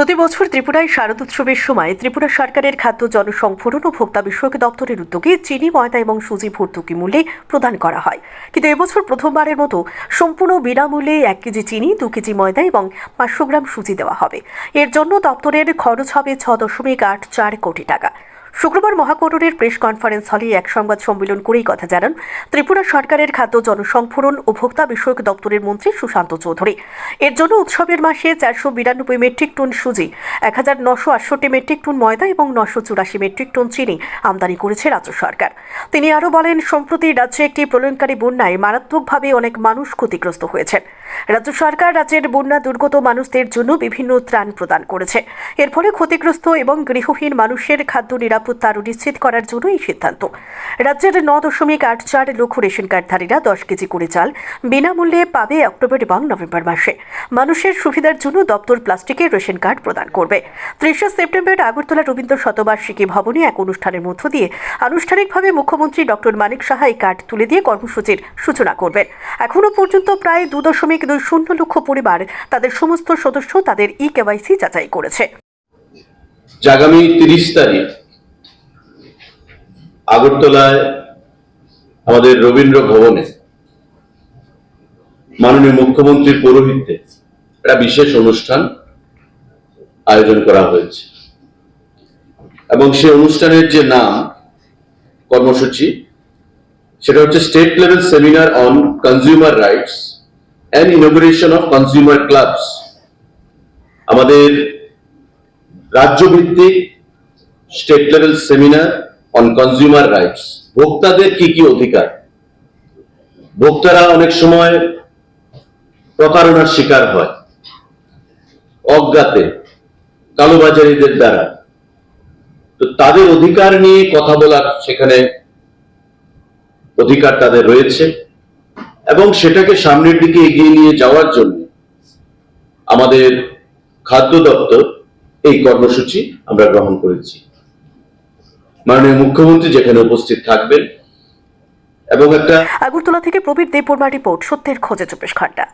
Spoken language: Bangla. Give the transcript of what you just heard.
প্রতি বছর ত্রিপুরায় শারদোৎসবের সময় ত্রিপুরা সরকারের খাদ্য জনসংফোরণ ও ভোক্তা বিষয়ক দপ্তরের উদ্যোগে চিনি, ময়দা এবং সুজি ভর্তুকি মূল্যে প্রদান করা হয়। কিন্তু এবছর প্রথমবারের মতো সম্পূর্ণ বিনামূল্যে এক কেজি চিনি, দু কেজি ময়দা এবং পাঁচশো গ্রাম সুজি দেওয়া হবে। এর জন্য দপ্তরের খরচ হবে ছ দশমিক আট চার কোটি টাকা। শুক্রবার মহাকরণের প্রেস কনফারেন্স হলে এক সংবাদ সম্মেলন করেই কথা জানান ত্রিপুরা সরকারের খাদ্য জনসংভরণ ও ভোক্তা বিষয়ক দপ্তরের মন্ত্রী সুশান্ত চৌধুরী। এর জন্য উৎসবের মাসে চারশো বিরানব্বই মেট্রিক টন সুজি, এক হাজার নশো আটষট্টি মেট্রিক টন ময়দা এবং নশো চুরাশি মেট্রিক টন চিনি আমদানি করেছে রাজ্য সরকার। তিনি আরও বলেন, সম্প্রতি রাজ্যে একটি প্রলয়নকারী বন্যায় মারাত্মকভাবে অনেক মানুষ ক্ষতিগ্রস্ত হয়েছেন। রাজ্য সরকার রাজ্যের বন্যা দুর্গত মানুষদের জন্য বিভিন্ন ত্রাণ প্রদান করেছে। এর ফলে ক্ষতিগ্রস্ত এবং গৃহহীন মানুষের খাদ্য নিরাপত্তা আরও নিশ্চিত করার জন্য এই সিদ্ধান্ত। রাজ্যের ন দশমিক আট চার লক্ষ রেশন কার্ডধারীরা দশ কেজি করে চাল বিনামূল্যে পাবে অক্টোবর এবং নভেম্বর মাসে। মানুষের সুবিধার জন্য দপ্তর প্লাস্টিকের রেশন কার্ড প্রদান করবে। ত্রিশে সেপ্টেম্বর আগরতলা রবীন্দ্র শতবার্ষিকী ভবনে এক অনুষ্ঠানের মধ্য দিয়ে আনুষ্ঠানিকভাবে মুখ্যমন্ত্রী ডক্টর মানিক সাহা এই কার্ড তুলে দিয়ে কর্মসূচির সূচনা করবেন। এখনও পর্যন্ত প্রায় দু দশমিক দুই শূন্য লক্ষ পরিবার, তাদের সমস্ত সদস্য তাদের ই কেওয়াইসি যাচাই করেছে। আগামী তিরিশ তারিখ আগরতলায় আমাদের রবীন্দ্র ভবনে মাননীয় মুখ্যমন্ত্রীর পৌরোহিত্যে একটা বিশেষ অনুষ্ঠান আয়োজন করা হয়েছে। এবং সেই অনুষ্ঠানের যে নাম, কর্মসূচি, সেটা হচ্ছে state level seminar on consumer rights and inauguration of consumer clubs আমাদের রাজ্যভিত্তিক state level seminar on consumer rights ভোক্তাদের কি কি অধিকার? ভোক্তারা অনেক সময় প্রতারণার শিকার হয়। অজ্ঞাতে, কালোবাজারিদের দ্বারা। তো তাদের অধিকার নিয়ে কথা বলার সেখানে অধিকার তাদের রয়েছে। এবং সেটাকে সামনের দিকে এগিয়ে নিয়ে যাওয়ার জন্য আমাদের খাদ্য দপ্তর এই কর্মসূচি আমরা গ্রহণ করেছি। মাননীয় মুখ্যমন্ত্রী যেখানে উপস্থিত থাকবেন এবং একটা আগরতলা থেকে প্রবীর দেববর্মা রিপোর্ট, সত্যের খোঁজে চব্বিশ ঘণ্টা।